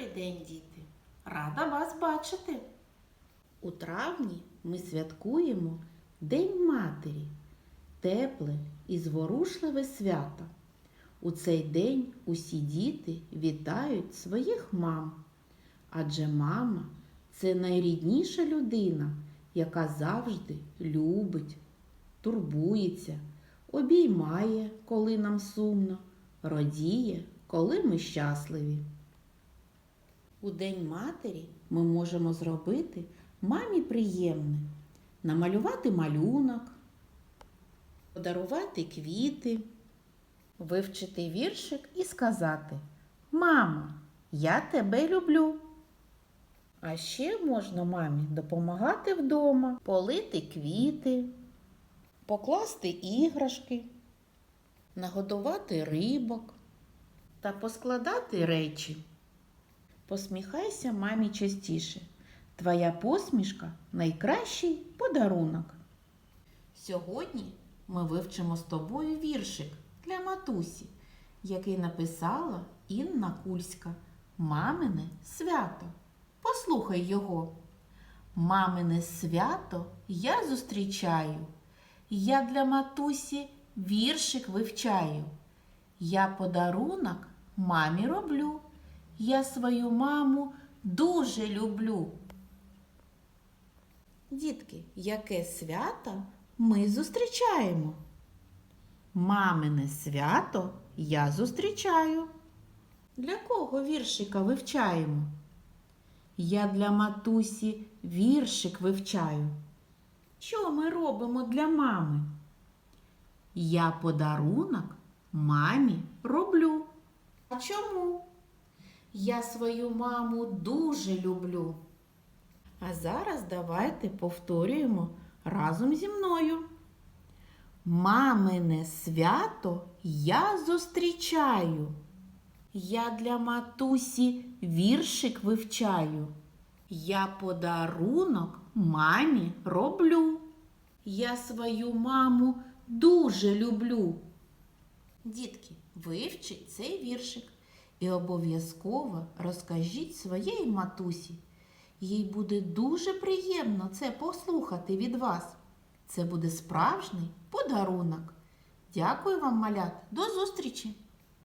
Добрий день, діти! Рада вас бачити! У травні ми святкуємо День Матері, тепле і зворушливе свято. У цей день усі діти вітають своїх мам. Адже мама це найрідніша людина, яка завжди любить, турбується, обіймає, коли нам сумно, радіє, коли ми щасливі. У День матері ми можемо зробити мамі приємне, намалювати малюнок, подарувати квіти, вивчити віршик і сказати Мама, я тебе люблю. А ще можна мамі допомагати вдома, полити квіти, покласти іграшки, нагодувати рибок та поскладати речі. Посміхайся мамі частіше. Твоя посмішка найкращий подарунок. Сьогодні ми вивчимо з тобою віршик для матусі, який написала Інна Кульська Мамине свято. Послухай його. Мамине свято я зустрічаю. Я для матусі віршик вивчаю. Я подарунок мамі роблю. Я свою маму дуже люблю. Дітки, яке свято ми зустрічаємо? Мамине свято я зустрічаю. Для кого віршика вивчаємо? Я для матусі віршик вивчаю. Що ми робимо для мами? Я подарунок мамі роблю. А чому? Я свою маму дуже люблю. А зараз давайте повторюємо разом зі мною. Мамине свято я зустрічаю. Я для матусі віршик вивчаю. Я подарунок мамі роблю. Я свою маму дуже люблю. Дітки, вивчіть цей віршик і обов'язково розкажіть своєї матусі. Їй буде дуже приємно це послухати від вас. Це буде справжній подарунок. Дякую вам, малят, до зустрічі!